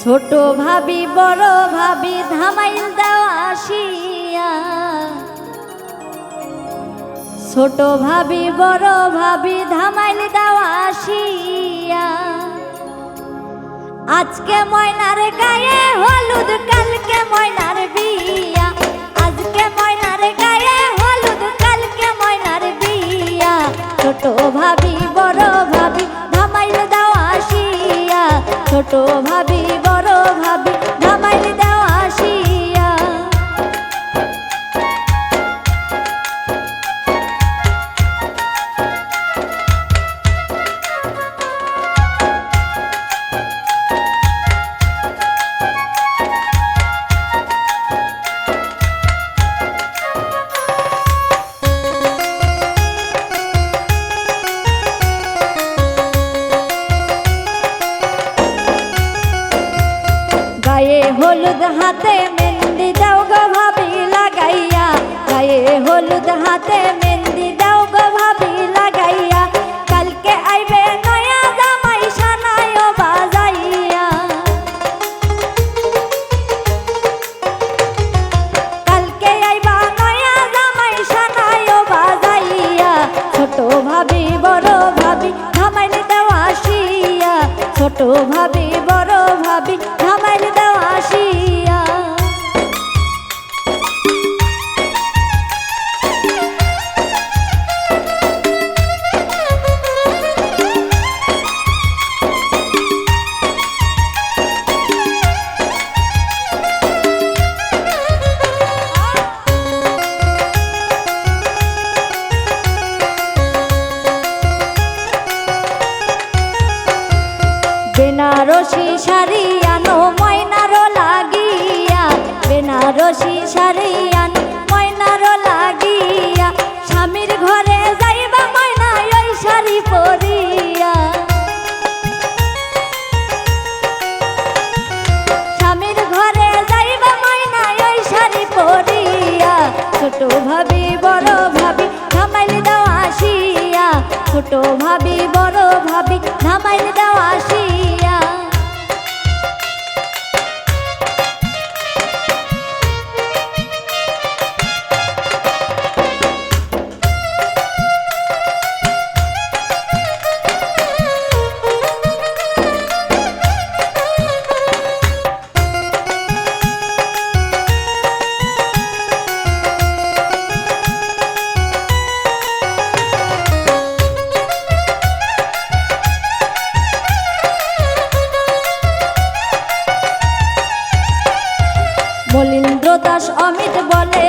ছোট ভাবি, বড় ভাবি, ধামাইল দেওয়া আসিয়া। ছোট ভাবি, বড় ভাবি, ধামাইল দেওয়া আসিয়া। আজকে ময়নার গায়ে হলুদ, কালকে ময়নার বিয়া। ছোট ভাবি বড় ভাবি গায়ে হলুদ হাতে মেহেন্দি দাও গো ভাবি লাগাইয়া। গায়ে হলুদ হাতে মেহেন্দি দাও গো ভাবি লাগাইয়া। কালকে আইবে নয়া জামাই সানায় বাজাইয়া। কালকে আইবা নয়া জামাই সানায় বাজাইয়া। ছোট ভাবি, বড় ভাবি ধামাইল দেওয়া আসিয়া। ছোট ভাবি বেনারসি শাড়ি আনো ময়নারো লাগিয়া। বেনারসি শাড়ি আনো ময়নারো লাগিয়া। স্বামীর ঘরে যাইবা ময়না ওই শাড়ি পরিয়া। স্বামীর ঘরে যাইবা ময়না ওই শাড়ি পরিয়া। ছোট ভাবি, বড় ভাবি ধামাইল দেওয়া আসিয়া। ছোট ভাবি দাস অমিত বলে